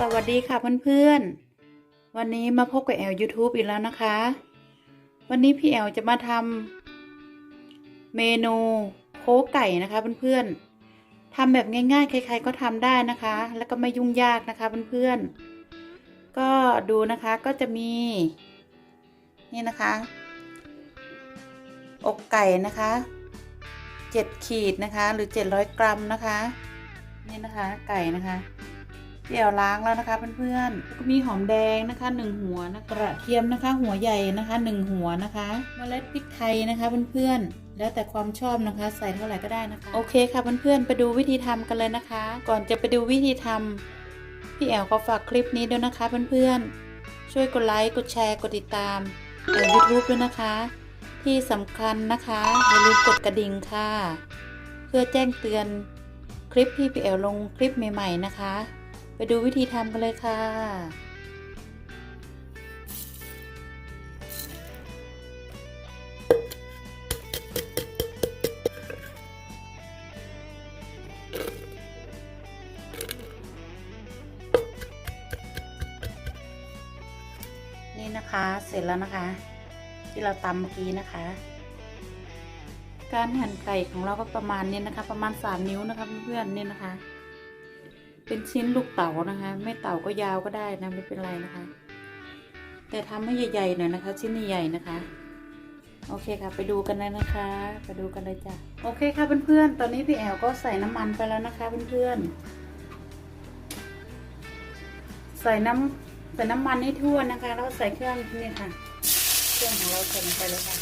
สวัสดีค่ะเพื่อนๆ วันนี้มาพบกับแอล YouTube อีกแล้วนะคะ วันนี้พี่แอลจะมาทำเมนูโค้กไก่นะคะเพื่อนๆทำแบบง่ายๆ ใคร ๆ ก็ทำได้นะคะ แล้วก็ไม่ยุ่งยากนะคะเพื่อนๆ ก็ดูนะคะก็จะมี นี่นะคะ อกไก่นะคะ7ขีดนะคะ หรือ 700 กรัมนะคะ นี่นะคะไก่นะคะ เดี๋ยวล้างแล้วนะคะเพื่อนๆก็มีหอมแดงนะคะหนึ่งหัวนะกระเทียมนะคะ หัวใหญ่นะคะหนึ่งหัวนะคะเมล็ดพริกไทยนะคะเพื่อนๆแล้วแต่ความชอบนะคะ ใส่เท่าไหร่ก็ได้นะคะ โอเคค่ะเพื่อนๆไปดูวิธีทำกันเลยนะคะ ก่อนจะไปดูวิธีทำพี่แอลขอฝากคลิปนี้ด้วยนะคะเพื่อนๆช่วยกดไลค์กดแชร์กดติดตามในยูทูบด้วยนะคะ ที่สำคัญนะคะอย่าลืมกดกระดิ่งค่ะ เพื่อแจ้งเตือนคลิปที่พี่แอลลงคลิปใหม่ ๆ นะคะ ไปดูวิธีทำกันเลยค่ะ นี่นะคะเสร็จแล้วนะคะ ที่เราตำเมื่อกี้นะคะ การหั่นไก่ของเราก็ประมาณนี้นะคะ ประมาณสามนิ้วนะคะเพื่อนๆนี่นะคะ เป็นชิ้นลูกเต๋านะคะ ไม่เต๋าก็ยาวก็ได้นะไม่เป็นไรนะคะ แต่ทำให้ใหญ่ๆหน่อยนะคะ ชิ้นใหญ่ๆนะคะ โอเคค่ะ ไปดูกันเลยนะคะ ไปดูกันเลยจ้ะโอเคค่ะเพื่อนๆตอนนี้พี่แอลก็ใส่น้ำมันไปแล้วนะคะเพื่อนๆใส่น้ำใส่น้ำมันให้ทั่วนะคะแล้วใส่เครื่องนี่ค่ะ เครื่องของเราใส่ลงไปเลยค่ะ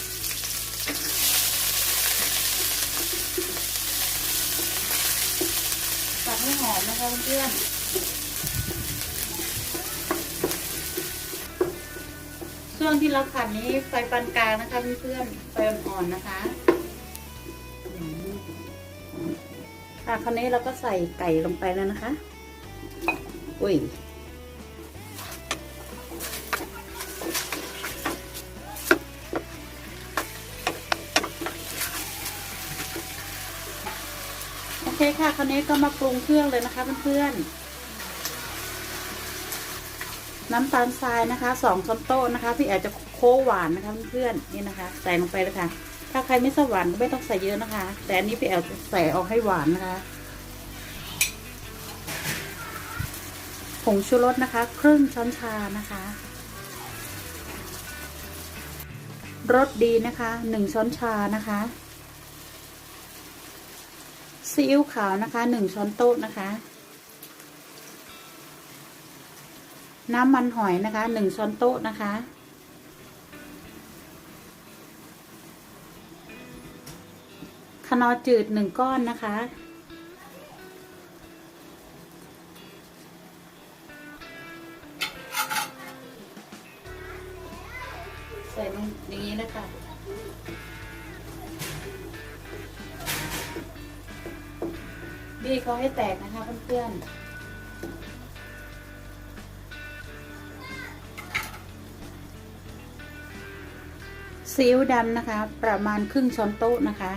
ตัดให้หอม นะคะเพื่อนๆช่วงที่เราผัดนี้ไฟปานกลางนะคะเพื่อนๆไฟอ่อนๆนะคะค่ะคราวนี้เราก็ใส่ไก่ลงไปแล้วนะคะ อุ้ย คค่ะ คราวนี้ก็มาปรุงเครื่องเลยนะคะเพื่อนๆ น้ำตาลทรายนะคะสองช้อนโต๊ะนะคะ พี่อาจจะโค้หวานนะคะเพื่อนๆ นี่นะคะ ใส่ลงไปเลยค่ะ ถ้าใครไม่ชอบหวานก็ไม่ต้องใส่เยอะนะคะ แต่อันนี้พี่แอลจะใส่ออกให้หวานนะคะผงชูรสนะคะ ครึ่งช้อนชานะคะรสดีนะคะหนึ่งช้อนชานะคะ ซีอิ๊วขาวนะคะหนึ่งช้อนโต๊ะนะคะ น้ำมันหอยนะคะหนึ่งช้อนโต๊ะนะคะ ขนอจืดหนึ่งก้อนนะคะ บี้เขาให้แตกนะคะเพื่อนๆซีอิ๊วดำนะคะ ประมาณครึ่งช้อนโต๊ะนะคะ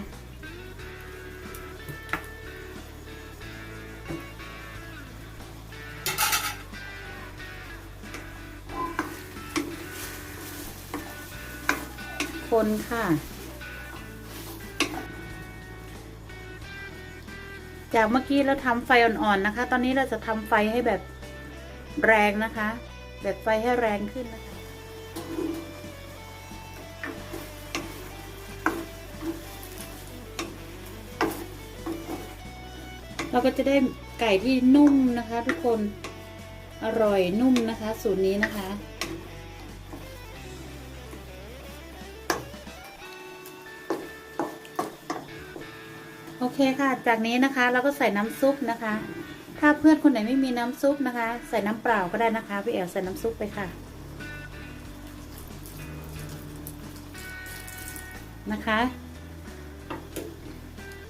คนค่ะ จากเมื่อกี้เราทำไฟอ่อนๆนะคะ ตอนนี้เราจะทำไฟให้แบบแรงนะคะ แบบไฟให้แรงขึ้นนะคะเราก็จะได้ไก่ที่นุ่มนะคะ ทุกคนอร่อยนุ่มนะคะ สูตรนี้นะคะ เคค่ะ จากนี้นะคะเราก็ใส่น้ำซุปนะคะ ถ้าเพื่อนคนไหนไม่มีน้ำซุปนะคะ ใส่น้ำเปล่าก็ได้นะคะพี่แอลใส่น้ำซุปไปค่ะนะคะ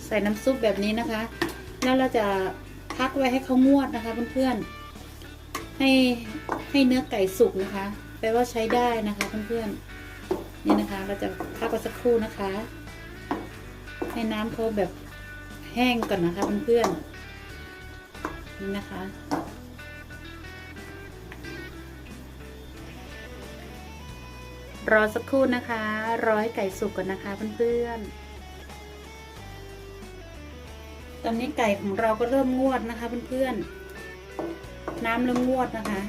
ใส่น้ำซุปแบบนี้นะคะ แล้วเราจะพักไว้ให้เขางวดนะคะเพื่อนๆให้ให้เนื้อไก่สุกนะคะแปลว่าใช้ได้นะคะเพื่อนๆนี่นะคะ เราจะพักไว้สักครู่นะคะ ให้น้ำเขาแบบ แห้งก่อนนะคะเพื่อนๆนี่นะคะ รอสักครู่นะคะ รอให้ไก่สุกก่อนนะคะเพื่อนๆ ตอนนี้ไก่ของเราก็เริ่มงวดนะคะเพื่อนๆ น้ำเริ่มงวดนะคะ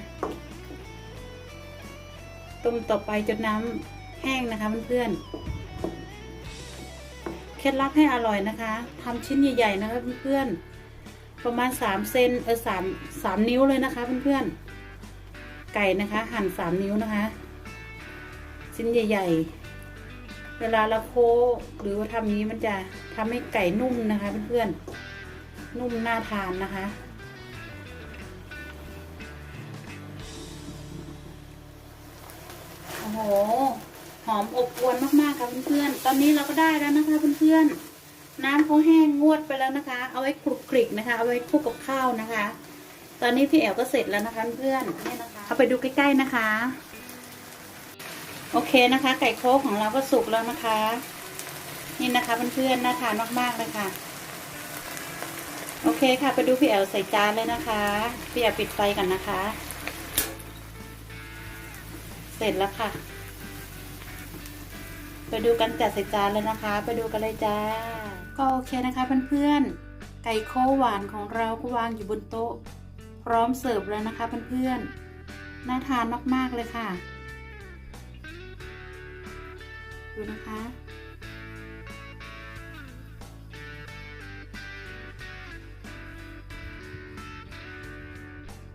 ต้มต่อไปจนน้ำแห้งนะคะเพื่อนๆ เคล็ดลับให้อร่อยนะคะทำชิ้นใหญ่ๆนะคะเพื่อนๆประมาณสามเซนเออสามสามนิ้วเลยนะคะเพื่อนๆไก่นะคะหั่นสามนิ้วนะคะ ชิ้นใหญ่ ๆ เวลาเราโคหรือว่าทำนี้มันจะทำให้ไก่นุ่มนะคะเพื่อนๆนุ่มน่าทานนะคะโอ้โห อมอบอวลมากๆค่ะเพื่อนๆ ตอนนี้เราก็ได้แล้วนะคะเพื่อนๆ น้ำเขาแห้งงวดไปแล้วนะคะ เอาไว้คลุกคลิกนะคะ เอาไว้คลุกกับข้าวนะคะ ตอนนี้พี่แอวก็เสร็จแล้วนะคะเพื่อนนี่นะคะ เอาไปดูใกล้ๆนะคะ โอเคนะคะ ไก่โคกของเราก็สุกแล้วนะคะ นี่นะคะเพื่อนๆ น่าทานมากๆเลยค่ะ โอเคค่ะ ไปดูพี่แอวใส่จานเลยนะคะ พี่แอวปิดไฟก่อนนะคะ เสร็จแล้วค่ะ ไปดูกันจัดใส่จานเลยนะคะ ไปดูกันเลยจ้า ก็โอเคนะคะเพื่อนๆ ไก่โคหวานของเราก็วางอยู่บนโต๊ะ พร้อมเสิร์ฟแล้วนะคะเพื่อนๆ น่าทานมากๆเลยค่ะ ดูนะคะ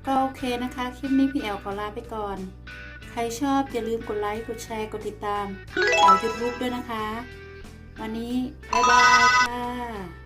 ก็โอเคนะคะ คลิปนี้พี่แอลขอลาไปก่อน ใครชอบอย่าลืมกดไลค์ กดแชร์ กดติดตามแอลยูทูบด้วยนะคะ วันนี้ บ๊ายบายค่ะ